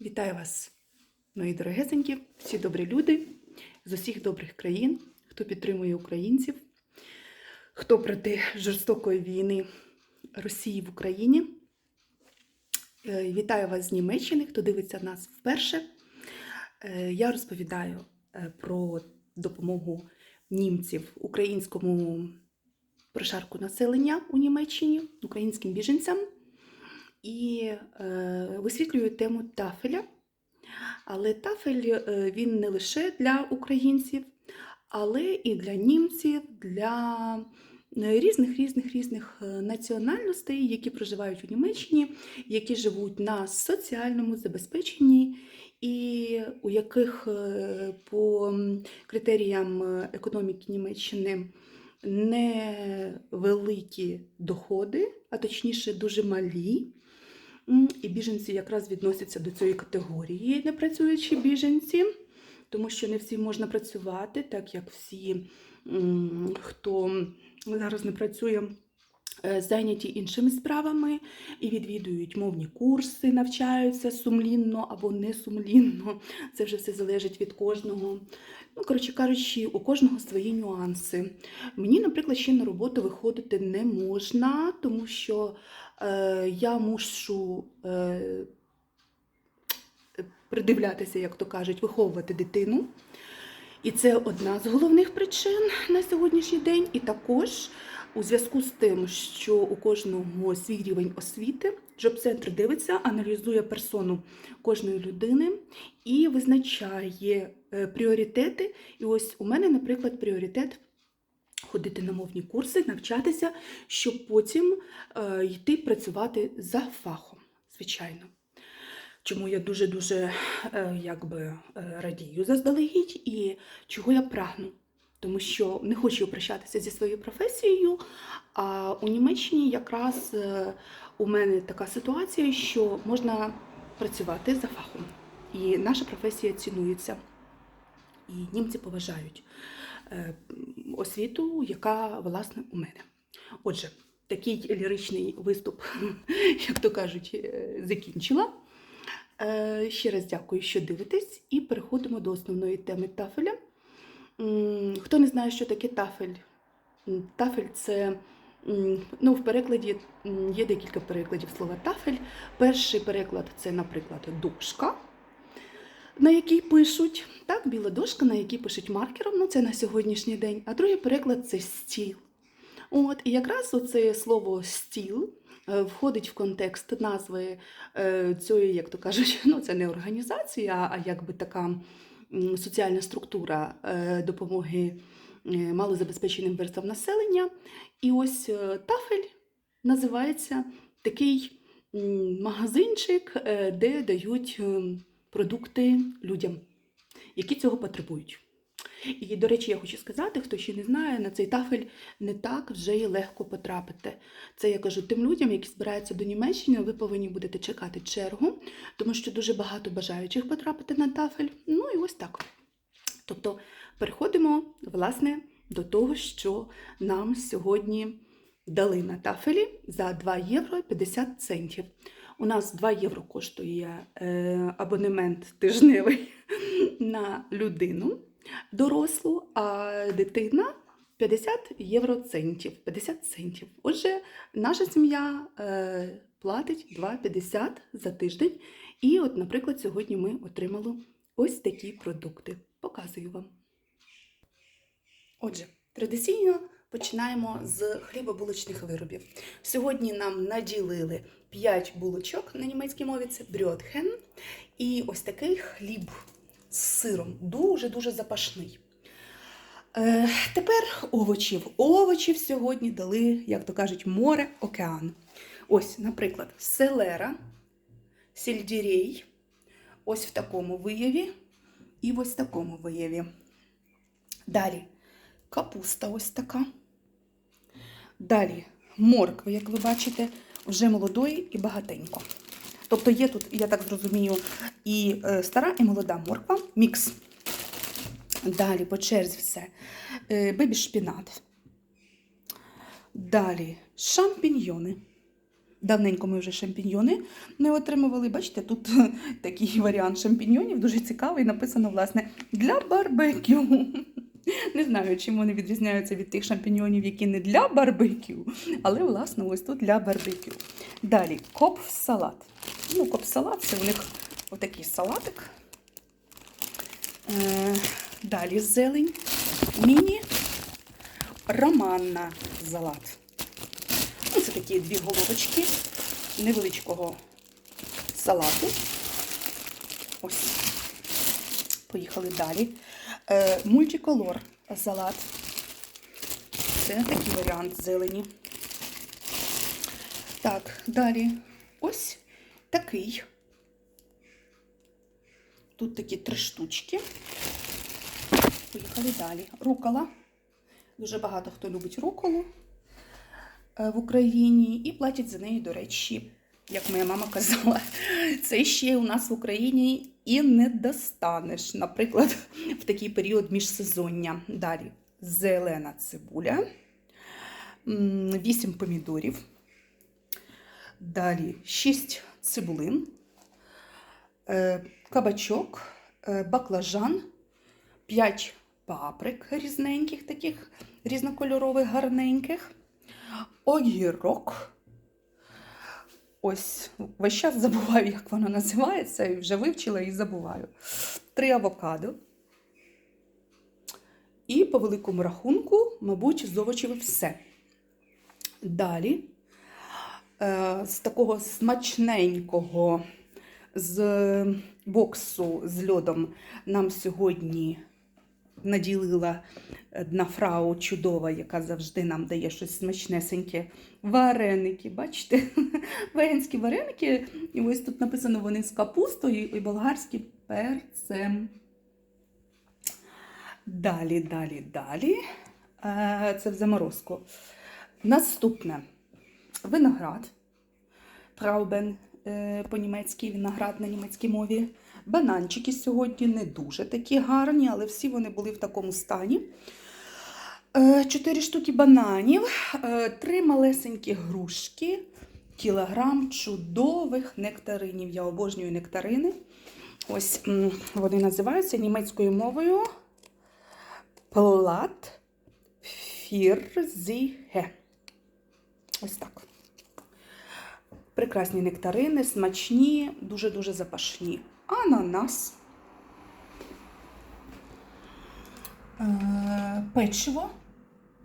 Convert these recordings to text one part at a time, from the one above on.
Вітаю вас, мої дорогесенькі, всі добрі люди з усіх добрих країн, хто підтримує українців, хто проти жорстокої війни Росії в Україні. Е, Вітаю вас з Німеччини, хто дивиться нас вперше. Е, Я розповідаю е, про допомогу німців українському прошарку населення у Німеччині, українським біженцям і е, висвітлюю тему тафеля. Але тафель е, він не лише для українців, але і для німців, для е, різних різних різних національностей, які проживають у Німеччині, які живуть на соціальному забезпеченні, і у яких по критеріям економіки Німеччини невеликі доходи, а точніше дуже малі. І біженці якраз відносяться до цієї категорії непрацюючі біженці, тому що не всі можна працювати, так як всі, хто зараз не працює, зайняті іншими справами і відвідують мовні курси, навчаються сумлінно або не сумлінно. Це вже все залежить від кожного. Ну, коротше кажучи, у кожного свої нюанси. Мені, наприклад, ще на роботу виходити не можна, тому що е, я мушу е, придивлятися, як то кажуть, виховувати дитину. І це одна з головних причин на сьогоднішній день. І також у зв'язку з тим, що у кожного свій рівень освіти, Джоб-центр дивиться, аналізує персону кожної людини і визначає е, пріоритети. І ось у мене, наприклад, пріоритет ходити на мовні курси, навчатися, щоб потім е, йти працювати за фахом, звичайно. Чому я дуже-дуже е, якби, радію заздалегідь і чого я прагну. Тому що не хочу прощатися зі своєю професією. А у Німеччині якраз е, у мене така ситуація, що можна працювати за фахом. І наша професія цінується. І німці поважають е, освіту, яка власне у мене. Отже, такий ліричний виступ, як то кажуть, е, закінчила. Ще раз дякую, що дивитесь, і переходимо до основної теми тафеля. Хто не знає, що таке тафель? Тафель це ну, в перекладі є декілька перекладів слова тафель. Перший переклад це, наприклад, дошка, на якій пишуть. Так, біла дошка, на якій пишуть маркером, ну це на сьогоднішній день. А другий переклад це стіл. От, і якраз оце слово стіл е, входить в контекст назви е, цієї, як то кажуть, ну це не організація, а якби така соціальна структура е, допомоги е, малозабезпеченим верствам населення. І ось е, тафель називається такий магазинчик, де дають ем, продукти людям, які цього потребують. І, до речі, я хочу сказати, хто ще не знає, на цей тафель не так вже й легко потрапити. Це я кажу тим людям, які збираються до Німеччини, ви повинні будете чекати чергу, тому що дуже багато бажаючих потрапити на тафель. Ну і ось так. Тобто переходимо, власне, до того, що нам сьогодні дали на тафелі за 2 євро 50 центів. У нас 2 євро коштує е, абонемент тижневий на людину дорослу, а дитина 50 євроцентів. 50 центів. Отже, наша сім'я е, платить 2,50 за тиждень. І, от, наприклад, сьогодні ми отримали ось такі продукти. Показую вам. Отже, традиційно починаємо з хлібобулочних виробів. Сьогодні нам наділили 5 булочок на німецькій мові це брьотхен. І ось такий хліб з сиром. Дуже-дуже запашний. Е, тепер овочів. Овочів сьогодні дали, як то кажуть, море, океан. Ось, наприклад, селера, сельдерей, ось в такому вияві і ось в такому вияві. Далі капуста ось така. Далі морква, як ви бачите, вже молодої і багатенько. Тобто є тут, я так зрозумію, і е, стара, і молода морква, мікс. Далі по черзі все. Е, бебі-шпінат. Далі шампіньйони. Давненько ми вже шампіньйони не отримували. Бачите, тут такий варіант шампіньйонів, дуже цікавий. Написано, власне, для барбекю. Не знаю, чим вони відрізняються від тих шампіньйонів, які не для барбекю, але, власне, ось тут для барбекю. Далі коп-салат. Ну, коп-салат це у них отакий салатик. Е, далі зелень. Міні романна салат. Ну, це такі дві головочки невеличкого салату. Ось. Поїхали далі. Е, мультиколор салат. Це такий варіант зелені. Так, далі ось такий. Тут такі три штучки. Поїхали далі. Рукола. Дуже багато хто любить руколу е, в Україні і платять за неї, до речі, як моя мама казала, це ще у нас в Україні і не достанеш, наприклад, в такий період міжсезоння. Далі зелена цибуля, 8 помідорів, далі 6 цибулин, е, кабачок, е, баклажан, 5 паприк різненьких, таких різнокольорових, гарненьких, огірок. Ось весь час забуваю, як воно називається, і вже вивчила і забуваю. Три авокадо. І по великому рахунку, мабуть, з овочів все. Далі, з такого смачненького з боксу з льодом нам сьогодні наділила одна фрау чудова, яка завжди нам дає щось смачнесеньке. Вареники, бачите? Веганські вареники. І ось тут написано вони з капустою і болгарським перцем. Далі, далі, далі. Е, Це в заморозку. Наступне виноград. Траубен е, по-німецьки, виноград на німецькій мові. Бананчики сьогодні не дуже такі гарні, але всі вони були в такому стані. Е, Чотири штуки бананів, е, три малесенькі грушки, кілограм чудових нектаринів. Я обожнюю нектарини. Ось вони називаються німецькою мовою Плат Фірзіге. Ось так. Прекрасні нектарини, смачні, дуже-дуже запашні. Ананас. Е, Печиво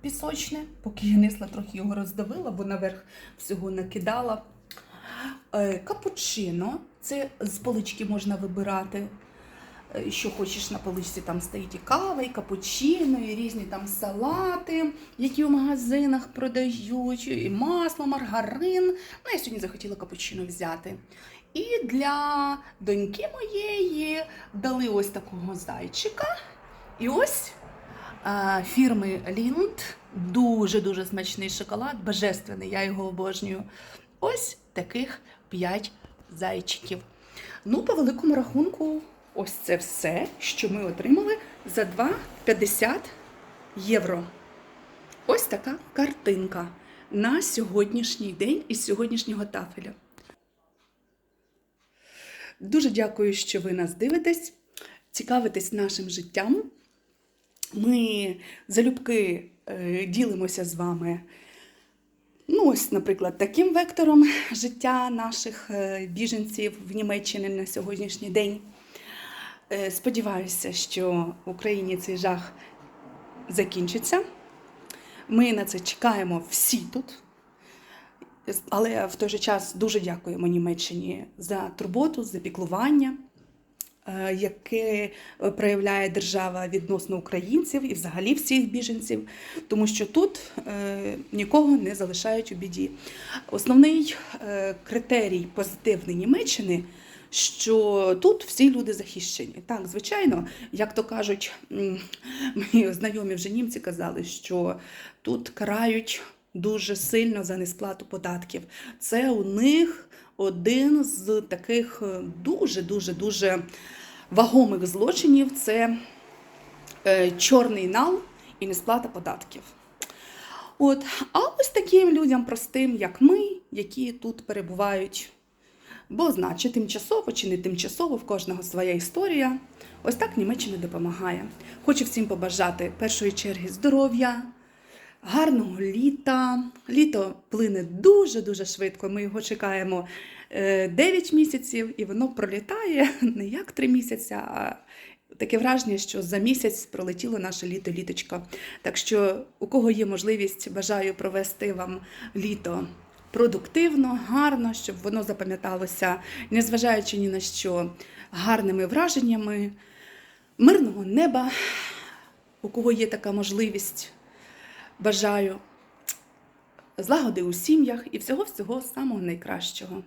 пісочне, поки я несла, трохи його роздавила, бо наверх всього накидала. Е, Капучино. Це з полички можна вибирати. Е, Що хочеш на поличці, там стоїть і кава, і капучино, і різні там салати, які в магазинах продають, і масло, маргарин. Ну, я сьогодні захотіла капучино взяти. І для доньки моєї дали ось такого зайчика. І ось а, фірми Lind. Дуже-дуже смачний шоколад, божественний, я його обожнюю. Ось таких 5 зайчиків. Ну, по великому рахунку, ось це все, що ми отримали за 2,50 євро. Ось така картинка на сьогоднішній день із сьогоднішнього тафеля. Дуже дякую, що ви нас дивитесь, цікавитесь нашим життям. Ми залюбки е, ділимося з вами. Ну, ось, наприклад, таким вектором життя наших е, біженців в Німеччині на сьогоднішній день. Е, Сподіваюся, що в Україні цей жах закінчиться. Ми на це чекаємо всі тут. Але в той же час дуже дякуємо Німеччині за турботу, за піклування, е, яке проявляє держава відносно українців і взагалі всіх біженців, тому що тут е, нікого не залишають у біді. Основний критерій позитивний Німеччини. Що тут всі люди захищені. Так, звичайно, як то кажуть, мої знайомі вже німці казали, що тут карають дуже сильно за несплату податків. Це у них один з таких дуже-дуже дуже вагомих злочинів це е, чорний нал і несплата податків. От, а ось таким людям простим, як ми, які тут перебувають. Бо знає, чи тимчасово, чи не тимчасово, в кожного своя історія. Ось так Німеччина допомагає. Хочу всім побажати першої черги здоров'я, гарного літа. Літо плине дуже-дуже швидко. Ми його чекаємо е, 9 місяців, і воно пролітає не як 3 місяці, а таке враження, що за місяць пролетіло наше літо літочко. Так що, у кого є можливість, бажаю провести вам літо продуктивно, гарно, щоб воно запам'яталося, незважаючи ні на що, гарними враженнями, мирного неба. У кого є така можливість, бажаю злагоди у сім'ях і всього-всього самого найкращого.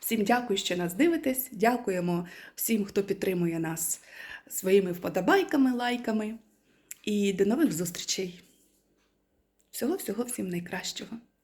Всім дякую, що нас дивитесь. Дякуємо всім, хто підтримує нас своїми вподобайками, лайками. І до нових зустрічей. Всього-всього всім найкращого.